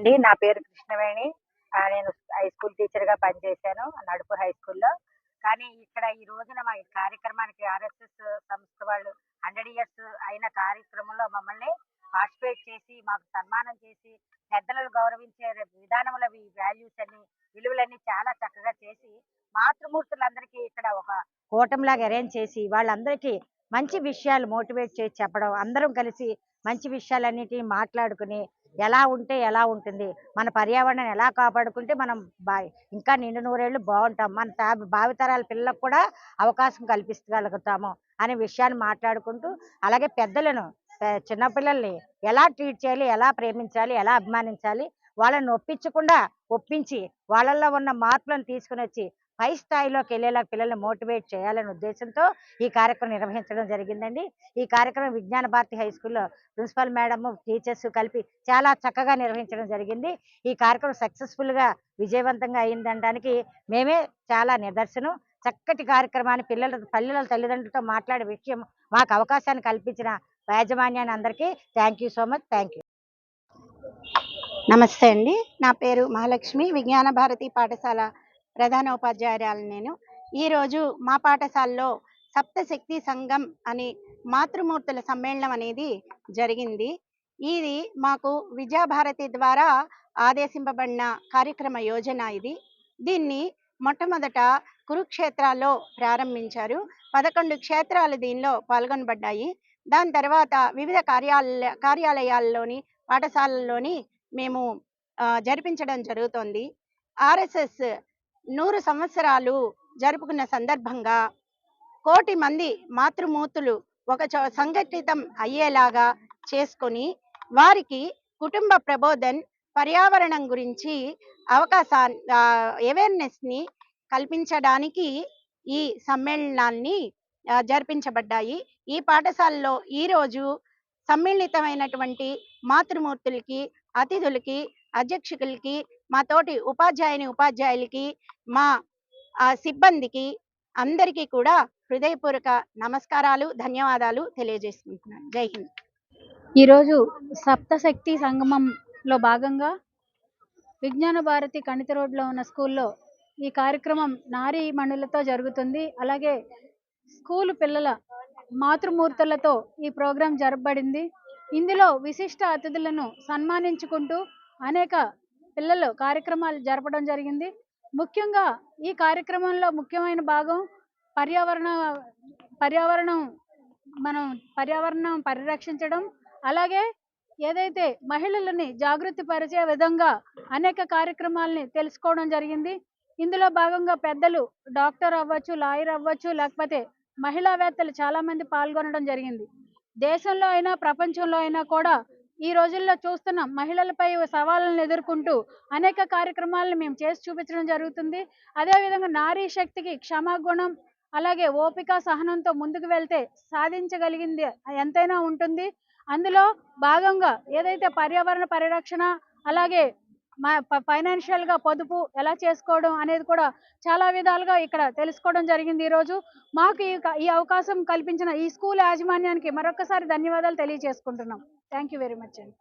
అండి. నా పేరు కృష్ణవేణి. నేను హై స్కూల్ టీచర్గా పనిచేశాను నడుపు హై స్కూల్లో. కానీ ఇక్కడ ఈ రోజున మా కార్యక్రమానికి ఆర్ఎస్ఎస్ సంస్థ వాళ్ళు హండ్రెడ్ ఇయర్స్ అయిన కార్యక్రమంలో మమ్మల్ని పార్టిసిపేట్ చేసి మాకు సన్మానం చేసి పెద్దలను గౌరవించే విధానముల వాల్యూస్ అన్ని విలువలన్నీ చాలా చక్కగా చేసి మాతృమూర్తులందరికీ ఇక్కడ ఒక కూటమిలాగా అరేంజ్ చేసి వాళ్ళందరికీ మంచి విషయాలు మోటివేట్ చేసి చెప్పడం అందరం కలిసి మంచి విషయాలన్నిటిని మాట్లాడుకుని ఎలా ఉంటే ఎలా ఉంటుంది? మన పర్యావరణాన్ని ఎలా కాపాడుకుంటే మనం బా ఇంకా నిండు నూరేళ్ళు బాగుంటాం. మన తా భావితరాల పిల్లలకు కూడా అవకాశం కల్పించగలుగుతాము అనే విషయాన్ని మాట్లాడుకుంటూ అలాగే పెద్దలను చిన్నపిల్లల్ని ఎలా ట్రీట్ చేయాలి? ఎలా ప్రేమించాలి? ఎలా అభిమానించాలి? వాళ్ళని ఒప్పించకుండా ఒప్పించి వాళ్ళల్లో ఉన్న మార్పులను తీసుకుని వచ్చి పై స్థాయిలోకి వెళ్ళేలా పిల్లల్ని మోటివేట్ చేయాలనే ఉద్దేశంతో ఈ కార్యక్రమం నిర్వహించడం జరిగిందండి. ఈ కార్యక్రమం విజ్ఞాన భారతి హై స్కూల్లో ప్రిన్సిపల్ మేడం టీచర్స్ కలిపి చాలా చక్కగా నిర్వహించడం జరిగింది. ఈ కార్యక్రమం సక్సెస్ఫుల్గా విజయవంతంగా అయిందనడానికి మేమే చాలా నిదర్శనం. చక్కటి కార్యక్రమాన్ని పిల్లల పల్లెల తల్లిదండ్రులతో మాట్లాడే విషయం మాకు అవకాశాన్ని కల్పించిన యాజమాన్యాన్ని అందరికీ thank you so much thank you. నమస్తే అండి. నా పేరు మహాలక్ష్మి విజ్ఞాన భారతి పాఠశాల ప్రధాన ఉపాధ్యాయురాలు నేను ఈరోజు మా పాఠశాలలో సప్తశక్తి సంఘం అని మాతృమూర్తుల సమ్మేళనం అనేది జరిగింది. ఇది మాకు విద్యాభారతి ద్వారా ఆదేశింపబడిన కార్యక్రమ యోజన ఇది. దీన్ని మొట్టమొదట కురుక్షేత్రాల్లో ప్రారంభించారు. పదకొండు క్షేత్రాలు దీనిలో పాల్గొనబడ్డాయి. దాని తర్వాత వివిధ కార్యాలయ కార్యాలయాల్లోని పాఠశాలల్లోని మేము జరిపించడం జరుగుతోంది. ఆర్ఎస్ఎస్ నూరు సంవత్సరాలు జరుపుకున్న సందర్భంగా కోటి మంది మాతృమూర్తులు ఒక చో సంఘటితం అయ్యేలాగా చేసుకొని వారికి కుటుంబ ప్రబోధన్ పర్యావరణం గురించి అవకాశా అవేర్నెస్ని కల్పించడానికి ఈ సమ్మేళనాన్ని జరిపించబడ్డాయి. ఈ పాఠశాలలో ఈరోజు సమ్మిళితమైనటువంటి మాతృమూర్తులకి అతిథులకి అధ్యక్షులకి మా తోటి ఉపాధ్యాయుని ఉపాధ్యాయులకి మా ఆ, సిబ్బందికి అందరికీ కూడా హృదయపూర్వక నమస్కారాలు ధన్యవాదాలు తెలియజేసుకుంటున్నాను. జై హింద్. ఈరోజు సప్తశక్తి సంగమంలో భాగంగా విజ్ఞాన భారతి కణిత రోడ్లో ఉన్న స్కూల్లో ఈ కార్యక్రమం నారీ మణులతో జరుగుతుంది. అలాగే స్కూలు పిల్లల మాతృమూర్తులతో ఈ ప్రోగ్రాం జరపబడింది. ఇందులో విశిష్ట అతిథులను సన్మానించుకుంటూ అనేక పిల్లలు కార్యక్రమాలు జరపడం జరిగింది. ముఖ్యంగా ఈ కార్యక్రమంలో ముఖ్యమైన భాగం పర్యావరణ పర్యావరణం మనం పర్యావరణం పరిరక్షించడం. అలాగే ఏదైతే మహిళలని జాగృతి పరిచే విధంగా అనేక కార్యక్రమాలని తెలుసుకోవడం జరిగింది. ఇందులో భాగంగా పెద్దలు డాక్టర్ అవ్వచ్చు లాయర్ అవ్వచ్చు లేకపోతే మహిళావేత్తలు చాలామంది పాల్గొనడం జరిగింది. దేశంలో అయినా ప్రపంచంలో అయినా కూడా ఈ రోజుల్లో చూస్తున్నాం మహిళలపై సవాళ్ళను ఎదుర్కొంటూ అనేక కార్యక్రమాలను మేము చేసి చూపించడం జరుగుతుంది. అదేవిధంగా నారీ శక్తికి క్షమాగుణం అలాగే ఓపిక సహనంతో ముందుకు వెళ్తే సాధించగలిగింది ఎంతైనా ఉంటుంది. అందులో భాగంగా ఏదైతే పర్యావరణ పరిరక్షణ అలాగే మా ఫైనాన్షియల్గా పొదుపు ఎలా చేసుకోవడం అనేది కూడా చాలా విధాలుగా ఇక్కడ తెలుసుకోవడం జరిగింది ఈరోజు. మాకు ఈ ఈ అవకాశం కల్పించిన ఈ స్కూల్ యాజమాన్యానికి మరొకసారి ధన్యవాదాలు తెలియజేసుకుంటున్నాం. థ్యాంక్ యూ వెరీ మచ్ అండి.